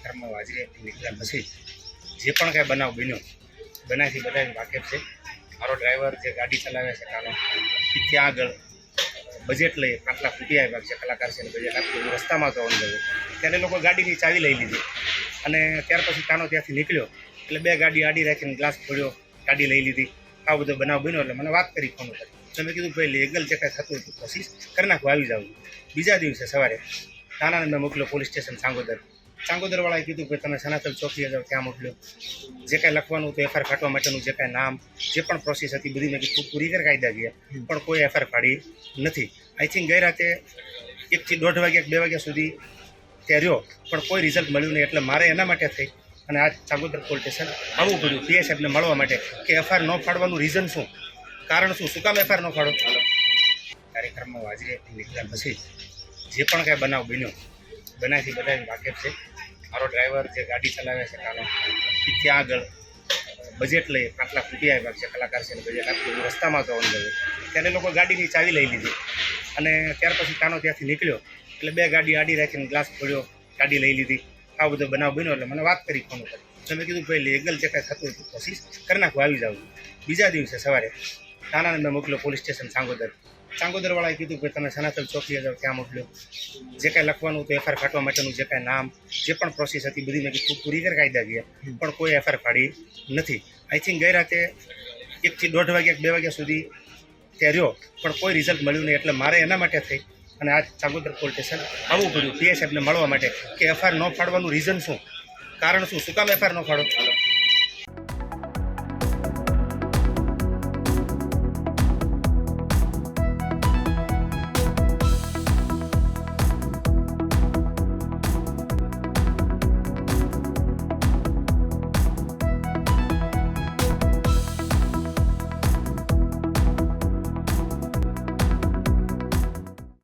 કાર્યક્રમમાં હાજરી આપી નીકળ્યા પછી જે પણ કાંઈ બનાવ બન્યો, બનાવથી બધા વાકેફ છે. મારો ડ્રાઈવર જે ગાડી ચલાવે છે કાનો એ ત્યાં આગળ બજેટ લઈ લાખ રૂપિયા આવ્યા છે, કલાકાર છે બજેટ આપ્યું. રસ્તામાં તો ગયો. ત્યારે લોકો ગાડીની ચાવી લઈ લીધી. અને ત્યાર પછી કાનો ત્યાંથી નીકળ્યો. એટલે બે ગાડી આડી રાખીને ગ્લાસ ફોડ્યો, ગાડી લઈ લીધી. આ બધો બનાવ બન્યો એટલે મને વાત કરી ફોન ઉપર તો મેં કીધું, ભાઈ લીગલ જે કાંઈ થતું હતું કોશિશ કરી નાખું, આવી જાઉં બીજા દિવસે સવારે નાનાને મેં મોકલ્યો પોલીસ સ્ટેશન ચાંગોદર ચાંગોદરવાળાએ કીધું કે તમે સનાતન ચોકીએ હજાર ત્યાં મોકલ્યો. જે કાંઈ લખવાનું હતું એફઆઈઆર ફાટવા માટેનું જે કાંઈ નામ જે પણ પ્રોસેસ હતી બધી મેં કીધું પૂરી કરી કાયદા ગયા પણ કોઈ એફઆઈઆર ફાડી નથી. આઈ થિંક ગઈ રાતે એકથી દોઢ વાગ્યા બે વાગ્યા સુધી ત્યાં રહ્યો પણ કોઈ રિઝલ્ટ મળ્યું નહીં એટલે મારે એના માટે થઈ. અને આ ચાંગોદર પોલીસ સ્ટેશન આવવું પડ્યું પીએસ સાહેબને મળવા માટે કે એફઆઈઆર ન ફાડવાનું રીઝન શું? કારણ શું? શું કામ એફઆઈઆર ન ફાડો? કાર્યક્રમમાં હાજરી નીકળ્યા પછી જે પણ કાંઈ બનાવ બન્યો બનાવથી બધા વાકેફ છે. મારો ડ્રાઈવર જે ગાડી ચલાવે છે કાનો, એ ત્યાં આગળ બજેટ લઈ પાંચ રૂપિયા આવ્યા છે કલાકાર છે બજેટ આપ્યું રસ્તામાં જવાનું ગયું ત્યારે લોકો ગાડીની ચાવી લઈ લીધી. અને ત્યાર પછી કાનો ત્યાંથી નીકળ્યો. એટલે બે ગાડી આડી રાખીને ગ્લાસ ખોલ્યો, ગાડી લઈ લીધી. આ બધો બનાવ બન્યો એટલે મને વાત કરી ફોન ઉપર. તો મેં કીધું, ભાઈ, લીગલ જે કાંઈ થતું હતું કોશિશ કરી નાખું, આવી જાઉં બીજા દિવસે સવારે નાનાને મેં મોકલ્યો પોલીસ સ્ટેશન ચાંગોદર ચાંગોદરવાળાએ કીધું કે તમે સનાતન ચોકી હજાર ત્યાં મોકલ્યો. જે કાંઈ લખવાનું હતું એફઆઈઆર ફાટવા માટેનું જે કાંઈ નામ જે પણ પ્રોસેસ હતી બધી મેં કીધું પૂરી કરી કાયદા ગયા પણ કોઈ એફઆઈઆર ફાડી નથી. આઈ થિંક ગઈ રાતે એકથી દોઢ વાગ્યા બે વાગ્યા સુધી ત્યાં રહ્યો પણ કોઈ રિઝલ્ટ મળ્યું નહીં. એટલે મારે એના માટે થઈ. અને આ ચાંગોદર પોલીસ સ્ટેશન આવવું પડ્યું પીએસ સાહેબને મળવા માટે કે એફઆઈઆર ન ફાડવાનું રીઝન શું? કારણ શું? શું કામ એફઆઈઆર ન ફાડો?